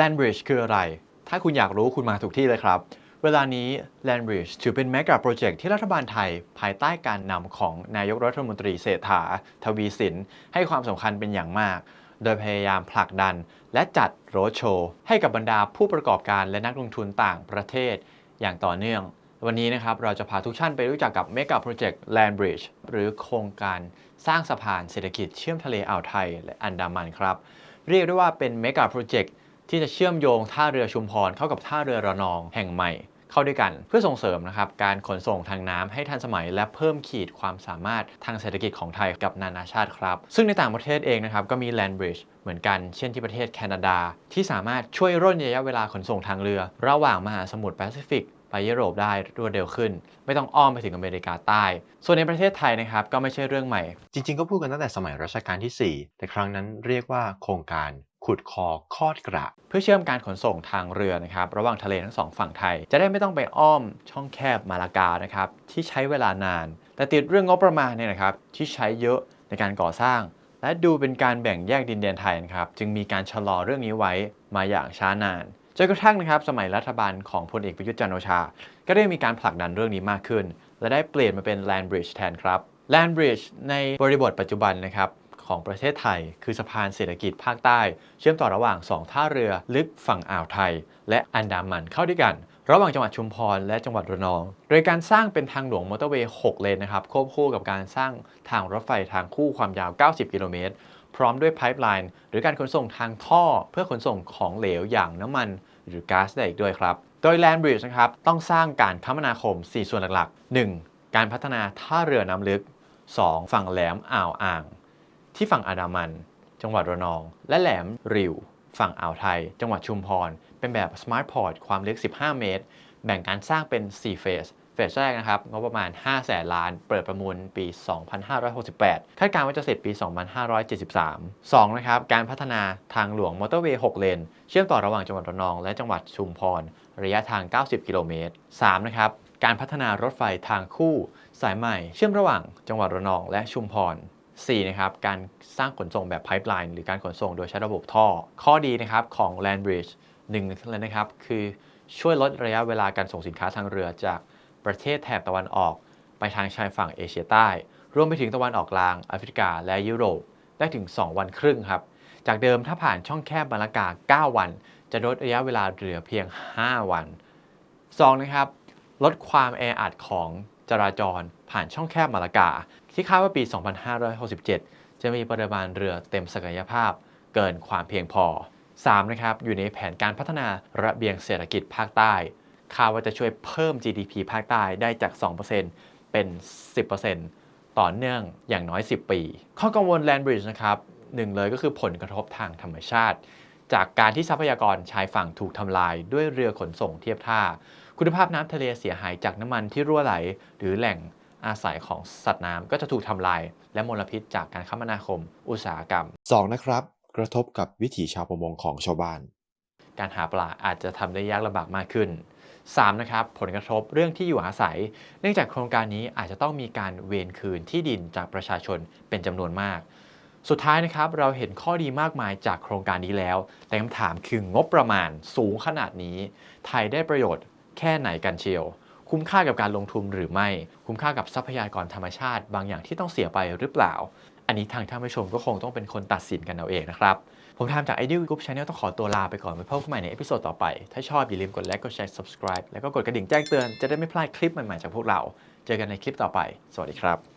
Land Bridge คืออะไร ถ้าคุณอยากรู้คุณมาถูกที่เลยครับ เวลานี้ Land Bridge ถือเป็นแมก a โปรเจกต์ที่รัฐบาลไทย ภายใต้การนำของนายกรัฐมนตรีเศรษฐา ทวีสิน ให้ความสำคัญเป็นอย่างมาก โดยพยายามผลักดัน และจัดโรดโชว์ให้กับบรรดาผู้ประกอบการและนักลงทุนต่างประเทศ อย่างต่อเนื่อง วันนี้นะครับเราจะพาทุกท่านไปรู้จักกับเมกะโปรเจกต์ Land Bridge หรือโครงการสร้างสะพานเศรษฐกิจเชื่อมทะเลอ่าวไทยและอันดามันครับ เรียกได้ว่าเป็นเมกะโปรเจกต์ ที่จะเชื่อมโยงท่าเรือชุมพรเข้ากับท่าเรือระนองแห่งใหม่เข้าด้วยกันเพื่อส่งเสริมนะครับการขนส่งทางน้ำให้ทันสมัย และเพิ่มขีดความสามารถทางเศรษฐกิจของไทยกับนานาชาติครับ ซึ่งในต่างประเทศเองนะครับก็มี Land Bridge เหมือนกันเช่นที่ประเทศแคนาดา ที่สามารถช่วยร่นระยะเวลาขนส่งทางเรือ ระหว่างมหาสมุทรแปซิฟิกไปยุโรปได้รวดเร็วขึ้น ไม่ต้องอ้อมไปถึงอเมริกาใต้ ส่วนในประเทศไทยนะครับก็ไม่ใช่เรื่องใหม่ จริง ๆ ก็พูดกันตั้งแต่สมัยรัชกาลที่ 4 แต่ครั้งนั้นเรียกว่าโครงการ ขุดคอคอดกระ เพื่อเชื่อมการขนส่งทางเรือนะครับระหว่างทะเลทั้งสองฝั่งไทย จะได้ไม่ต้องไปอ้อมช่องแคบมาลากานะครับที่ใช้เวลานาน แต่ติดเรื่องงบประมาณเนี่ยนะครับที่ใช้เยอะในการก่อสร้าง และดูเป็นการแบ่งแยกดินแดนไทยนะครับจึงมีการชะลอเรื่องนี้ไว้มาอย่างช้านานจนกระทั่งนะครับสมัยรัฐบาลของพลเอกประยุทธ์จันทร์โอชา ก็ได้มีการผลักดันเรื่องนี้มากขึ้น และได้เปลี่ยนมาเป็น Land Bridge แทนครับ Land Bridge ในบริบทปัจจุบันนะครับ ของประเทศไทย คือสะพานเศรษฐกิจภาคใต้ เชื่อมต่อระหว่าง 2 ท่าเรือลึกฝั่งอ่าวไทย และอันดามันเข้าด้วยกัน ระหว่างจังหวัดชุมพรและจังหวัดระนอง โดยการสร้างเป็นทางหลวงมอเตอร์เวย์ 6 เลนนะครับควบคู่กับการสร้างทางรถไฟทางคู่ความยาว 90 กิโลเมตรพร้อมด้วยไพป์ไลน์หรือการขนส่งทางท่อ เพื่อขนส่งของเหลวอย่างน้ำมัน หรือก๊าซได้อีกด้วยครับ โดย Land Bridge นะครับต้องสร้างการคมนาคม 4 ส่วนหลักๆ 1. การพัฒนาท่าเรือน้ำลึก 2. ฝั่งแหลมอ่าวอ่าง ที่ฝั่งอันดามัน จังหวัดระนอง และแหลมริว ฝั่งอ่าวไทย จังหวัดชุมพร เป็นแบบ Smart Port ความลึก 15 เมตร แบ่งการสร้างเป็น 4 เฟสเฟสแรกนะครับงบประมาณ5แสนล้าน เปิดประมูลปี 2568 คาดการณ์ว่าจะเสร็จปี 2573 2. นะครับ การพัฒนาทางหลวงมอเตอร์เวย์ 6 เลน เชื่อมต่อระหว่างจังหวัดระนอง และจังหวัดชุมพร ระยะทาง 90 กิโลเมตร 3. นะครับ การพัฒนารถไฟทางคู่ สายใหม่ เชื่อมระหว่างจังหวัดระนองและชุมพร 4. นะครับการสร้างขนส่งแบบไพ p e ไลน์หรือการขนส่งโดยใช้ระบบท่อ ข้อดีนะครับของ Land Bridge หนึ่งเลยนะครับคือช่วยลดระยะเวลาการส่งสินค้าทางเรือจากประเทศแถบตะวันออก ไปทางชายฝั่งเอเชียใต้ รวมไปถึงตะวันออกกลางแอฟริกาและยุโรป ได้ถึง 2 วันครึ่งครับ จากเดิมถ้าผ่านช่องแคบมาลากา 9 วัน จะลดระยะเวลาเรือเพียง 5 วัน 2. นะครับ ลดความแออัดของจราจรผ่านช่องแคบมาลากา ที่คาดว่าปี 2567 จะมีปริมาณเรือเต็มศักยภาพ เกินความเพียงพอ 3. นะครับอยู่ในแผนการพัฒนาระเบียงเศรษฐกิจภาคใต้คาดว่าจะช่วยเพิ่ม GDP ภาคใต้ได้จาก 2%เป็น 10%ต่อเนื่องอย่างน้อย 10 ปี ข้อกังวล Land Bridge นะครับหนึ่งเลยก็คือผลกระทบทางธรรมชาติ จากการที่ทรัพยากรชายฝั่งถูกทำลายด้วยเรือขนส่งเทียบท่า คุณภาพน้ำทะเลเสียหายจากน้ำมันที่รั่วไหล หรือแหล่ง อาศัยของสัตว์น้ำก็จะถูกทำลาย และมลพิษจากการคมนาคม อุตสาหกรรม 2. นะครับ กระทบกับวิถีชาวประมงของชาวบ้าน การหาปลาอาจจะทำได้ยากลำบากมากขึ้น 3. นะครับผลกระทบเรื่องที่อยู่อาศัย เนื่องจากโครงการนี้อาจจะต้องมีการเวนคืนที่ดินจากประชาชนเป็นจำนวนมาก สุดท้ายนะครับเราเห็นข้อดีมากมายจากโครงการนี้แล้ว แต่คำถามคืองบประมาณสูงขนาดนี้ ไทยได้ประโยชน์แค่ไหนกันเชียว คุ้มค่ากับการลงทุนหรือไม่ คุ้มค่ากับทรัพยากรธรรมชาติ บางอย่างที่ต้องเสียไปหรือเปล่า อันนี้ทางท่านผู้ชมก็คงต้องเป็นคนตัดสินกันเอาเองนะครับ ผมทำจาก Ideal Group Channel ต้องขอตัวลาไปก่อนไว้พบกันใหม่ในเอพิโซดต่อไป ถ้าชอบอย่าลืมกดไลค์กดแชร์ subscribe แล้วก็กดกระดิ่งแจ้งเตือนจะได้ไม่พลาดคลิปใหม่ๆจากพวกเรา เจอกันในคลิปต่อไป สวัสดีครับ